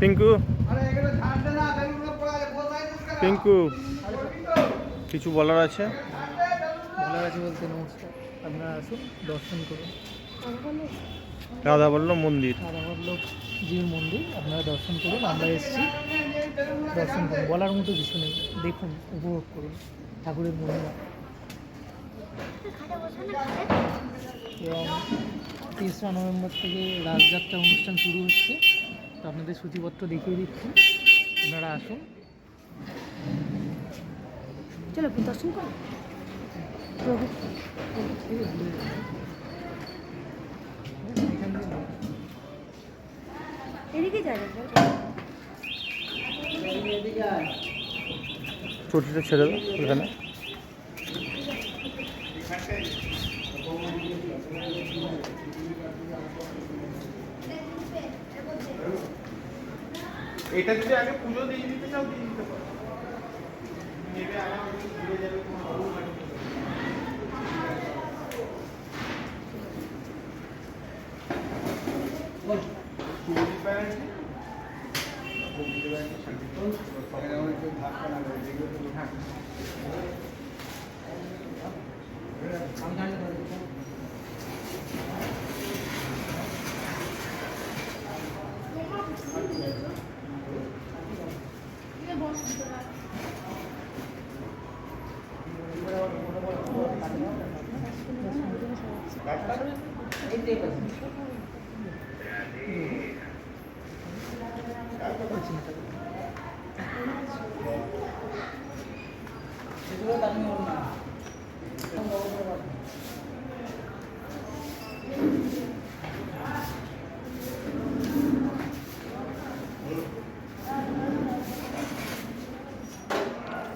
পিঙ্কু। পিঙ্কু। কিছু বলার আছে? বলার আছে বলতে নমস্কার। আপনারা আসুন দর্শন করুন। রাধা বলল মন্দির। রাধাবল্লভ জির মন্দির আপনারা দর্শন করুন আমরা এসেছি। দর্শন করুন বলার মতো কিছু নেই। দেখুন উপভোগ করুন ঠাকুরের মহিমা। এবং তেসরা নভেম্বর থেকে রাজযাত্রা অনুষ্ঠান শুরু হচ্ছে। আপনাদের সূচিপত্র দেখিয়ে দিচ্ছি। আপনারা আসুন। চলো দর্শন করো। এদিকে যাবে চটিটা ছেড়ে দাও এখানে এটা যদি আগে পুজো দিয়ে দিতে চাও দিয়ে দিতে পারো। নেবে আগে ঘুরে যাবে তোমার অবু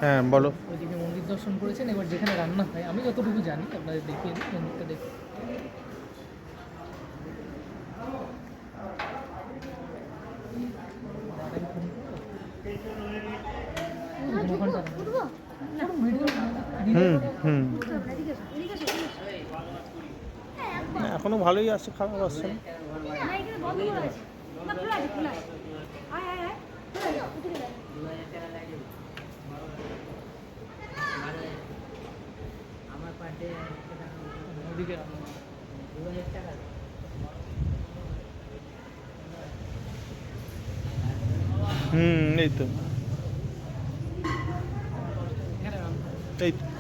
হ্যাঁ বলো। ওইদিকে মন্দির দর্শন করেছেন এবার যেখানে রান্না হয় আমি যতটুকু জানি আপনাদের দেখিয়ে দিই মন্দিরটা দেখুন ঘণ্টা উঠবো হুম হুম উঠবো না, এদিকে এসো, এদিকে এসো, এদিকে এসো। হ্যাঁ, একদম। এখনও ভালোই আসছে খারাপ আসছে হুম এই এখানে বন্ধ করা আছে। না, খোলা আছে, খোলা আছে। আয়, আয়, আয়। খোলা আছে, ওদিকে যাও। ওদিকে হুম এই তো এখানে রান্না এই তো